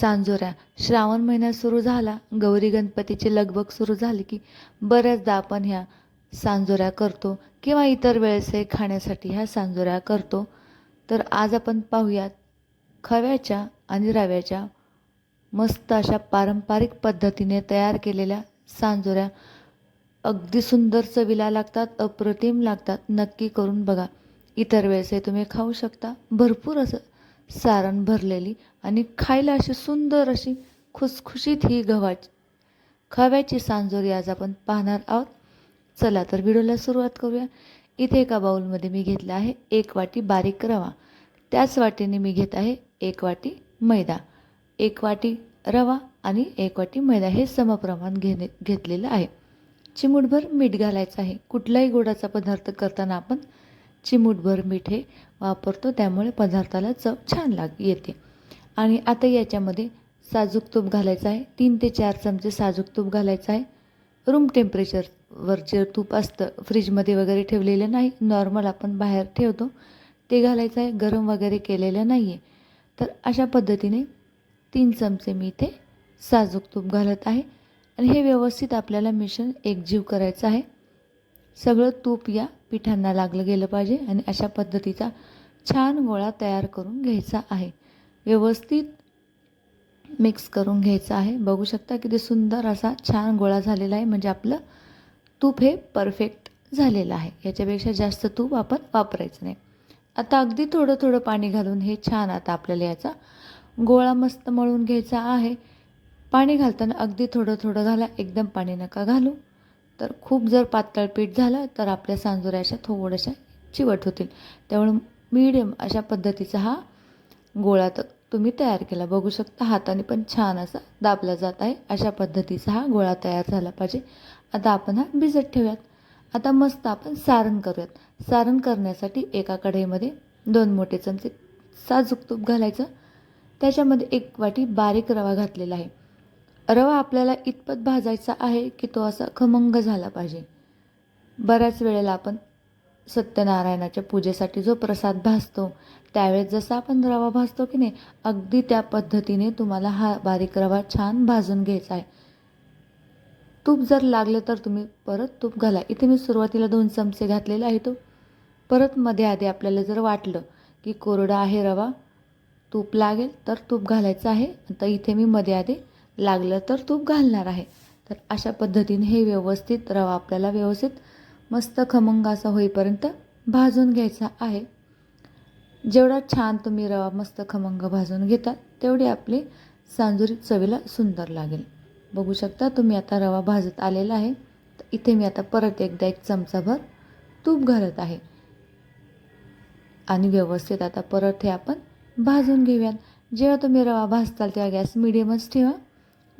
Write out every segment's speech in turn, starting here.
सांजोऱ्या श्रावण महिना सुरू झाला गौरी गणपतीची लगबग सुरू झाली की बऱ्याचदा आपण ह्या सांजोऱ्या करतो किंवा इतर वेळेसही खाण्यासाठी ह्या सांजोऱ्या करतो. तर आज आपण पाहूयात खव्याच्या आणि रव्याच्या मस्त अशा पारंपरिक पद्धतीने तयार केलेल्या सांजोऱ्या. अगदी सुंदर चवीला लागतात अप्रतिम लागतात. नक्की करून बघा. इतर वेळेसही तुम्ही खाऊ शकता. भरपूर असं सारण भरलेली आणि खायला अशी सुंदर अशी खुसखुशीत ही गव्हाची. खव्याची सांजोरी आज आपण पाहणार आहोत. चला तर व्हिडिओला सुरुवात करूया. इथे एका बाऊलमध्ये मी घेतला आहे एक वाटी बारीक रवा. त्याच वाटीने मी घेत आहे एक वाटी मैदा. एक वाटी रवा आणि एक वाटी मैदा हे समप्रमाण घेणे घेतलेलं आहे. चिमूटभर मीठ घालायचं आहे. कुठलाही गोडाचा पदार्थ करताना आपण चिमूटभर मीठ हे वापरतो त्यामुळे पदार्थाला चव छान लाग येते. आणि आता याच्यामध्ये साजूक तूप घालायचं आहे. तीन ते चार चमचे साजूक तूप घालायचं आहे. रूम टेम्परेचरवर जे तूप असतं. फ्रीजमध्ये वगैरे ठेवलेलं नाही. नॉर्मल आपण बाहेर ठेवतो. ते घालायचं आहे. गरम वगैरे केलेलं नाही आहे तर अशा पद्धतीने तीन चमचे मी इथे साजूक तूप घालत आहे. आणि हे व्यवस्थित आपल्याला मिश्रण एकजीव करायचं आहे. सगळं तूप या पिठांना लागलं गेलं पाहिजे आणि अशा पद्धतीचा छान गोळा तयार करून घ्यायचा आहे. व्यवस्थित मिक्स करून घ्यायचा आहे. बघू शकता किती सुंदर असा छान गोळा झालेला आहे. म्हणजे आपलं तूप हे परफेक्ट झालेलं आहे. याच्यापेक्षा जास्त तूप आपण वापरायचं नाही. आता अगदी थोडं थोडं पाणी घालून हे छान आता आपल्याला याचा गोळा मस्त मळून घ्यायचा आहे. पाणी घालताना अगदी थोडं थोडं घाला. एकदम पाणी नका घालू. तर खूप जर पातळ पीठ झालं तर आपल्या सांजोऱ्या थोड्याशा चिवट होतील. त्यामुळे मीडियम अशा पद्धतीचा हा गोळा तर तुम्ही तयार केला. बघू शकता हाताने पण छान असा दाबला जात आहे. अशा पद्धतीचा हा गोळा तयार झाला पाहिजे. आता आपण हा भिजत ठेवूयात. आता मस्त आपण सारण करूयात. सारण करण्यासाठी एका कढईमध्ये दोन मोठे चमचे साजूक तूप घालायचं. त्याच्यामध्ये एक वाटी बारीक रवा घातलेला आहे. रवा आपल्याला इतपत भाजायचा आहे की तो असा खमंग झाला पाहिजे. बऱ्याच वेळेला आपण सत्यनारायणाच्या पूजेसाठी जो प्रसाद भाजतो त्यावेळेस जसा आपण रवा भाजतो की नाही अगदी त्या पद्धतीने तुम्हाला हा बारीक रवा छान भाजून घ्यायचा आहे. तूप जर लागलं तर तुम्ही परत तूप घाला. इथे मी सुरुवातीला दोन चमचे घातलेले आहे तो हो. परत मध्ये आधी आपल्याला जर वाटलं की कोरडा आहे रवा तूप लागेल तर तूप घालायचं आहे. आता इथे मी मध्ये आधी लागलं तर तूप घालणार आहे. तर अशा पद्धतीने हे व्यवस्थित रवा आपल्याला व्यवस्थित मस्त खमंग असा होईपर्यंत भाजून घ्यायचा आहे. जेवढा छान तुम्ही रवा मस्त खमंग भाजून घेता तेवढी आपली सांजुरी चवीला सुंदर लागेल. बघू शकता तुम्ही आता रवा भाजत आलेला आहे. तर इथे मी आता परत एकदा एक चमचाभर तूप घालत आहे. आणि व्यवस्थित आता परत हे आपण भाजून घेऊयात. जेव्हा तुम्ही रवा भाजताल तेव्हा गॅस मिडियमच ठेवा.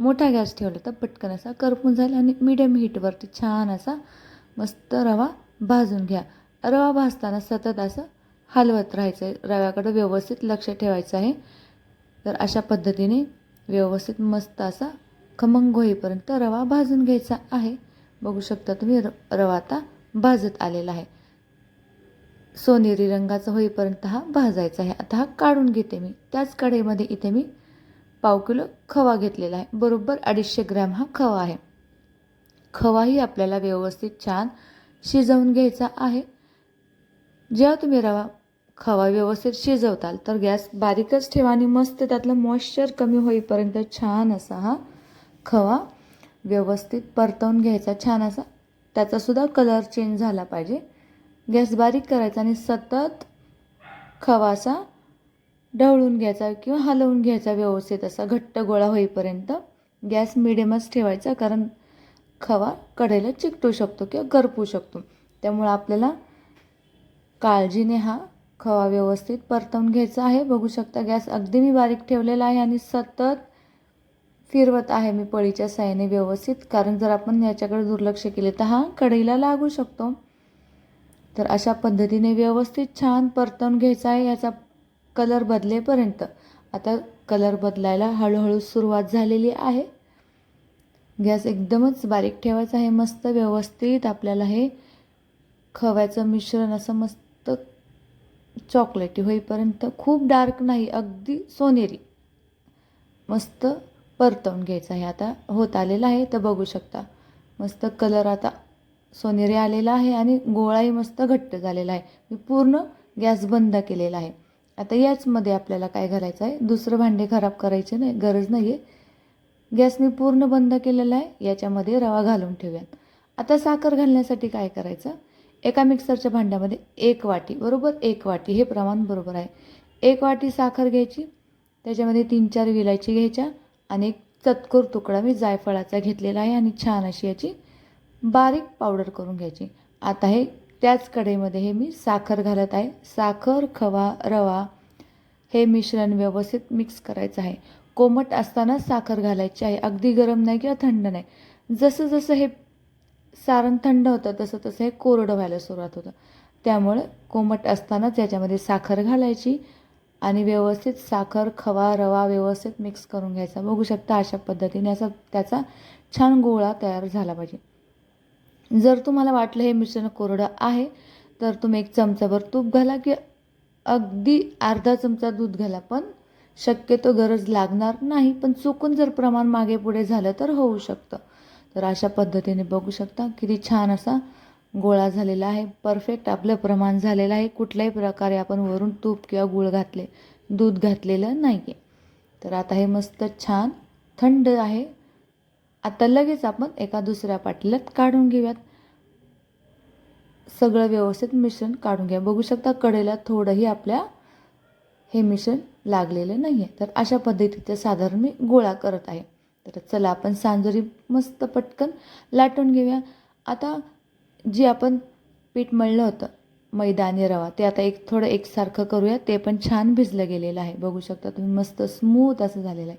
मोठा गॅस ठेवला तर पटकन असा करपून जाईल आणि मिडियम हीटवरती छान असा मस्त रवा भाजून घ्या. रवा भाजताना सतत असं हलवत राहायचं आहे रव्याकडं व्यवस्थित लक्ष ठेवायचं आहे. तर अशा पद्धतीने व्यवस्थित मस्त असा खमंग होईपर्यंत रवा भाजून घ्यायचा आहे. बघू शकता तुम्ही र रवा आता भाजत आलेला आहे. सोनेरी रंगाचा होईपर्यंत हा भाजायचा आहे. आता हा काढून घेते मी. त्याच कढईमध्ये इथे मी पाव किलो खवा घेतलेला आहे. बरोबर अडीचशे ग्रॅम हा खवा आहे. खवाही आपल्याला व्यवस्थित छान शिजवून घ्यायचा आहे. जेव्हा तुम्ही रवा खवा व्यवस्थित शिजवताल तर गॅस बारीकच ठेवा आणि मस्त त्यातलं मॉइश्चर कमी होईपर्यंत छान असा हा खवा व्यवस्थित परतवून घ्यायचा छान असा. त्याचासुद्धा कलर चेंज झाला पाहिजे. गॅस बारीक करायचा आणि सतत खवा असा ढवळून घ्यायचा किंवा हलवून घ्यायचा व्यवस्थित असा घट्ट गोळा होईपर्यंत गॅस मिडियमच ठेवायचा कारण खवा कढईला चिकटू शकतो किंवा करपू शकतो. त्यामुळं आपल्याला काळजीने हा खवा व्यवस्थित परतवून घ्यायचा आहे. बघू शकता गॅस अगदी मी बारीक ठेवलेला आहे आणि सतत फिरवत आहे मी पळीच्या साह्याने व्यवस्थित. कारण जर आपण याच्याकडे दुर्लक्ष केले तर हा कढईला लागू शकतो. तर अशा पद्धतीने व्यवस्थित छान परतवून घ्यायचा आहे. याचा कलर बदलेपर्यंत. आता कलर बदलायला हळूहळू सुरुवात झालेली आहे. गॅस एकदमच बारीक ठेवायचा आहे. मस्त व्यवस्थित आपल्याला हे खव्याचं मिश्रण असं मस्त चॉकलेटी होईपर्यंत. खूप डार्क नाही अगदी सोनेरी. मस्त परतवून घ्यायचं आहे. आता होत आलेलं आहे तर बघू शकता. मस्त कलर आता सोनेरी आलेला आहे आणि गोळाही मस्त घट्ट झालेला आहे. मी पूर्ण गॅस बंद केलेला आहे. आता याचमध्ये आपल्याला काय घालायचं आहे? दुसरं भांडे खराब करायचे नाही गरज नाही आहे गॅस मी पूर्ण बंद केलेला आहे याच्यामध्ये रवा घालून ठेवूयात. आता साखर घालण्यासाठी काय करायचं? एका मिक्सरच्या भांड्यामध्ये एक वाटी बरोबर? एक वाटी हे प्रमाण बरोबर आहे. एक वाटी साखर घ्यायची त्याच्यामध्ये तीन चार विलायची घ्यायच्या आणि एक चतकोर तुकडा मी जायफळाचा घेतलेला आहे आणि छान अशी याची बारीक पावडर करून घ्यायची. आता हे त्याच कढईमध्ये हे मी साखर घालत आहे. साखर खवा रवा हे मिश्रण व्यवस्थित मिक्स करायचं आहे. कोमट असताना साखर घालायची आहे. अगदी गरम नाही किंवा थंड नाही. जसं जसं हे सारण थंड होतं तसं तसं हे कोरडं व्हायला सुरुवात होतं. त्यामुळे कोमट असतानाच याच्यामध्ये साखर घालायची आणि व्यवस्थित साखर खवा रवा व्यवस्थित मिक्स करून घ्यायचा. बघू शकता अशा पद्धतीने असा त्याचा छान गोळा तयार झाला पाहिजे. जर तुम्हाला वाटलं हे मिश्रण कोरडं आहे तर तुम्ही एक चमचाभर तूप घाला की अगदी अर्धा चमचा दूध घाला. पण शक्यतो गरज लागणार नाही पण चुकून जर प्रमाण मागे पुढे झालं तर होऊ शकतं. तर अशा पद्धतीने बघू शकता किती छान असा गोळा झालेला आहे. परफेक्ट आपलं प्रमाण झालेलं आहे. कुठल्याही प्रकारे आपण वरून तूप किंवा गूळ घातले दूध घातलेलं नाही आहे तर आता हे मस्त छान थंड आहे. आता लगेच आपण एका दुसऱ्या पाटल्यात काढून घेऊयात. सगळं व्यवस्थित मिश्रण काढून घ्या. बघू शकता कडेला थोडंही आपल्या हे मिश्रण लागलेलं नाही आहे तर अशा पद्धतीचं साधारण मी गोळा करत आहे. तर चला आपण सांजोरी मस्त पटकन लाटून घेऊया. आता जी आपण पीठ मळलं होतं मैदानी रवा ते आता एक थोडं एकसारखं करूया. ते पण छान भिजलं गेलेलं आहे. बघू शकता तुम्ही मस्त स्मूथ असं झालेलं आहे.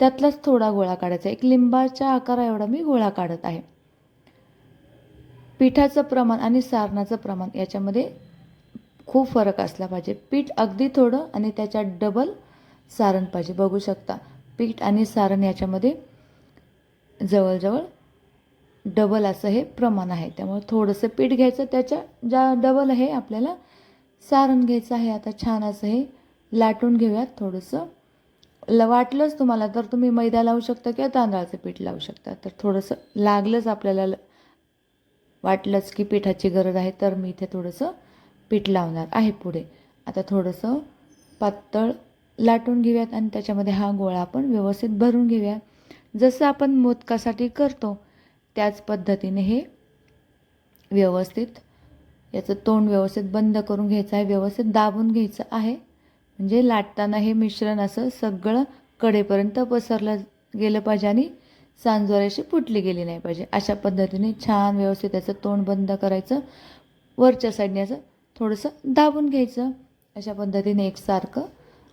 त्यातलाच थोडा गोळा काढायचा. एक लिंबाच्या आकारा एवढा मी गोळा काढत आहे. पिठाचं प्रमाण आणि सारणाचं प्रमाण याच्यामध्ये खूप फरक असला पाहिजे. पीठ अगदी थोडं आणि त्याच्यात डबल सारण पाहिजे. बघू शकता पीठ आणि सारण याच्यामध्ये जवळजवळ डबल असं हे प्रमाण आहे. त्यामुळे थोडंसं पीठ घ्यायचं त्याच्या ज्या डबल आहे आपल्याला सारण घ्यायचं आहे आता छान असं हे लाटून घेऊयात थोडंसं. ल वाटलंच तुम्हाला तर तुम्ही मैदा लावू शकता किंवा तांदळाचं पीठ लावू शकता. तर थोडंसं लागलंच आपल्याला ल- वाटलंच की पिठाची गरज आहे तर मी इथे थोडंसं पीठ लावणार आहे पुढे. आता थोडंसं पातळ लाटून घेऊयात आणि त्याच्यामध्ये हा गोळा आपण व्यवस्थित भरून घेऊया. जसं आपण मोदकासाठी करतो त्याच पद्धतीने हे व्यवस्थित याचं तोंड व्यवस्थित बंद करून घ्यायचं आहे व्यवस्थित दाबून घ्यायचं आहे. म्हणजे लाटताना हे मिश्रण असं सगळं कडेपर्यंत पसरलं गेलं पाहिजे आणि सांजोऱ्याशी फुटली गेली नाही पाहिजे. अशा पद्धतीने छान व्यवस्थित त्याचं तोंड बंद करायचं. वरच्या साईडने असं थोडंसं दाबून घ्यायचं. अशा पद्धतीने एकसारखं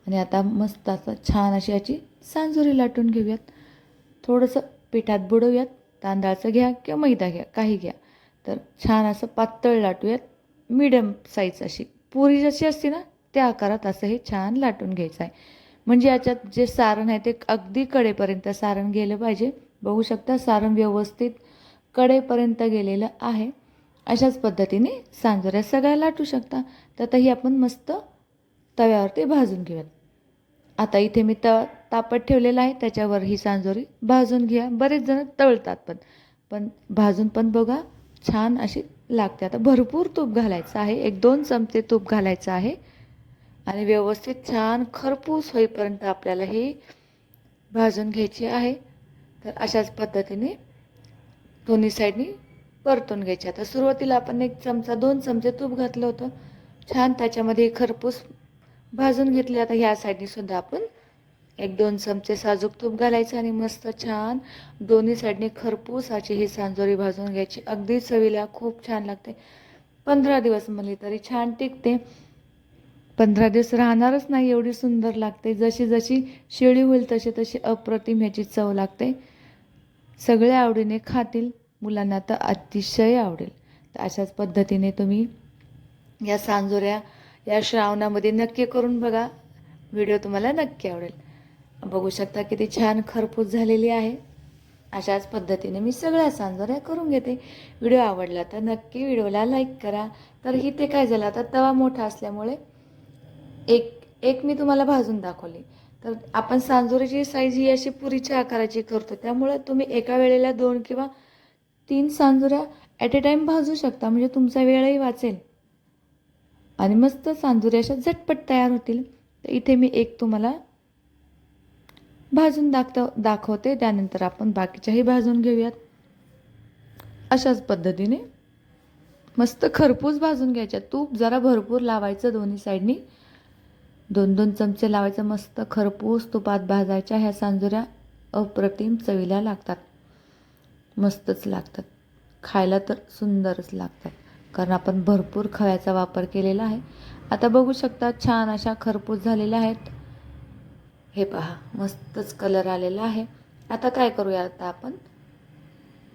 आणि आता मस्त असं छान अशी याची सांजोरी लाटून घेऊयात. थोडंसं पिठात बुडवूयात. तांदळाचं घ्या किंवा मैदा घ्या काही घ्या. तर छान असं पातळ लाटूयात. मिडियम साईज अशी. पुरी जशी असते ना त्या आकारात असं हे छान लाटून घ्यायचं आहे. म्हणजे याच्यात जे सारण आहे ते अगदी कडेपर्यंत सारण गेलं पाहिजे. बघू शकता सारण व्यवस्थित कडेपर्यंत गेलेलं आहे. अशाच पद्धतीने सांजोऱ्या सगळ्या लाटू शकता. तर आता ही आपण मस्त तव्यावरती भाजून घेऊयात. आता इथे मी त तापत ठेवलेला आहे. त्याच्यावर ही सांजोरी भाजून घ्या. बरेच जण तळतात पण. पण भाजून पण बघा छान अशी लागते. आता भरपूर तूप घालायचं आहे. एक दोन चमचे तूप घालायचं आहे. आणि व्यवस्थित छान खरपूस होईपर्यंत आपल्याला ही भाजून घ्यायची आहे. तर अशाच पद्धतीने दोन्ही साईडनी परतून घ्यायची. आता सुरुवातीला आपण एक चमचा दोन चमचे तूप घातलं होतं. छान त्याच्यामध्ये खरपूस भाजून घेतले. आता ह्या साईडनी सुद्धा आपण एक दोन चमचे साजूक तूप घालायचं आणि मस्त छान दोन्ही साईडने खरपूस अशी ही सांजोरी भाजून घ्यायची. अगदी चवीला खूप छान लागते. पंधरा दिवस म्हणली तरी छान टिकते. पंधरा दिवस राहणारच नाही एवढी सुंदर लागते. जशी जशी शिळी होईल तशी तशी अप्रतिम ह्याची चव लागते. सगळ्या आवडीने खातील मुलांना तर अतिशय आवडेल. तर अशाच पद्धतीने तुम्ही या सांजोऱ्या या श्रावणामध्ये नक्की करून बघा. व्हिडिओ तुम्हाला नक्की आवडेल. बघू शकता किती छान खरपूस झालेली आहे. अशाच पद्धतीने मी सगळ्या सांजोऱ्या करून घेते. व्हिडिओ आवडला तर नक्की व्हिडिओला लाईक करा. तर इथे काय झालं आता? तवा मोठा असल्यामुळे एक एक मी तुम्हाला भाजून दाखवली. तर आपण सांजोरीची साईज ही अशी पुरीच्या आकाराची करतो. त्यामुळे तुम्ही एका वेळेला दोन किंवा तीन सांजुऱ्या ॲट ए टाईम भाजू शकता. म्हणजे तुमचा वेळही वाचेल. आणि मस्त सांजुऱ्या अशा झटपट तयार होतील. तर इथे मी एक तुम्हाला भाजून दाखव दाखवते. त्यानंतर आपण बाकीच्याही भाजून घेऊयात. अशाच पद्धतीने. मस्त खरपूस भाजून घ्यायच्या. तूप जरा भरपूर लावायचं दोन्ही साईडनी दोन दोन चमचे लावायचं मस्त खरपूस तुपात भाजायच्या ह्या सांजुऱ्या अप्रतिम चवीला लागतात. मस्तच लागतात. खायला तर सुंदरच लागतात. कारण आपण भरपूर खव्याचा वापर केलेला आहे. आता बघू शकता छान अशा खरपूस झालेल्या आहेत. हे पहा मस्तच कलर आलेला आहे. आता काय करूया आता आपण?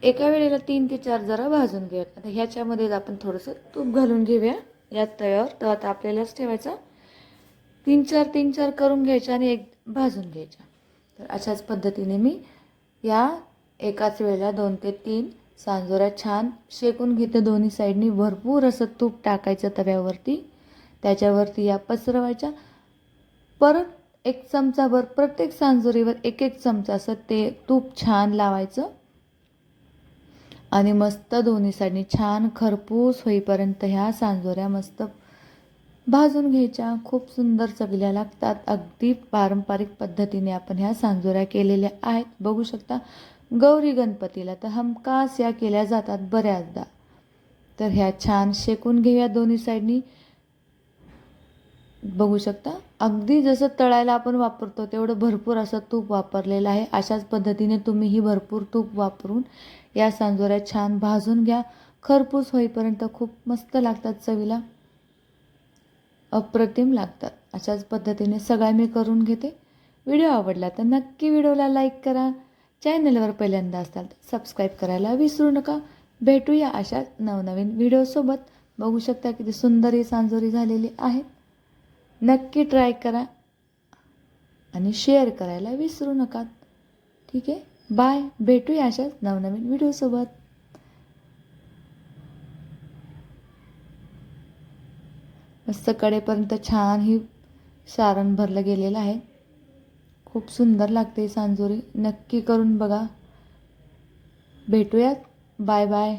एका वेळेला तीन ते चार जरा भाजून घेऊयात. आता ह्याच्यामध्ये आपण थोडंसं तूप घालून घेऊया. या तव्यावर तर आता आपल्यालाच ठेवायचा. तीन चार तीन चार करून घ्यायच्या आणि एक भाजून घ्यायच्या तर अशाच पद्धतीने मी या एकाच वेळेला दोन ते तीन सांजोऱ्या छान शेकून घेते दोन्ही साईडनी. भरपूर असं तूप टाकायचं तव्यावरती. त्याच्यावरती या पसरवायच्या. परत एक चमचाभर प्रत्येक सांजोरीवर एक एक चमचा असं ते तूप छान लावायचं. आणि मस्त दोन्ही साईडनी छान खरपूस होईपर्यंत ह्या सांजोऱ्या मस्त भाजून घ्यायच्या. खूप सुंदर चवीला लागतात. अगदी पारंपरिक पद्धतीने आपण ह्या सांजोऱ्या केलेल्या आहेत. बघू शकता गौरी गणपतीला तर हमखास या केल्या जातात बऱ्याचदा. तर ह्या छान शेकून घेऊया दोन्ही साईडनी. बघू शकता अगदी जसं तळायला आपण वापरतो तेवढं भरपूर असं तूप वापरलेलं आहे. अशाच पद्धतीने तुम्हीही भरपूर तूप वापरून या सांजोऱ्या छान भाजून घ्या. खरपूस होईपर्यंत खूप मस्त लागतात चवीला. अप्रतिम लागतात. अशाच पद्धतीने सगळ्या मी करून घेते. व्हिडिओ आवडला तर नक्की व्हिडिओला लाईक करा. चॅनलवर पहिल्यांदा असाल तर सबस्क्राईब करायला विसरू नका. भेटूया अशा नवनवीन व्हिडिओसोबत बघू शकता किती सुंदर ही सांजोरी झालेली आहे. नक्की ट्राय करा आणि शेअर करायला विसरू नका. ठीक आहे? बाय. भेटूया अशाच नवनवीन व्हिडिओसोबत मस्त कडेपर्यंत छान ही सारण भरलं गेलेलं आहे. खूप सुंदर लागते सांजोरी. नक्की करून बघा. भेटूयात. Bye bye.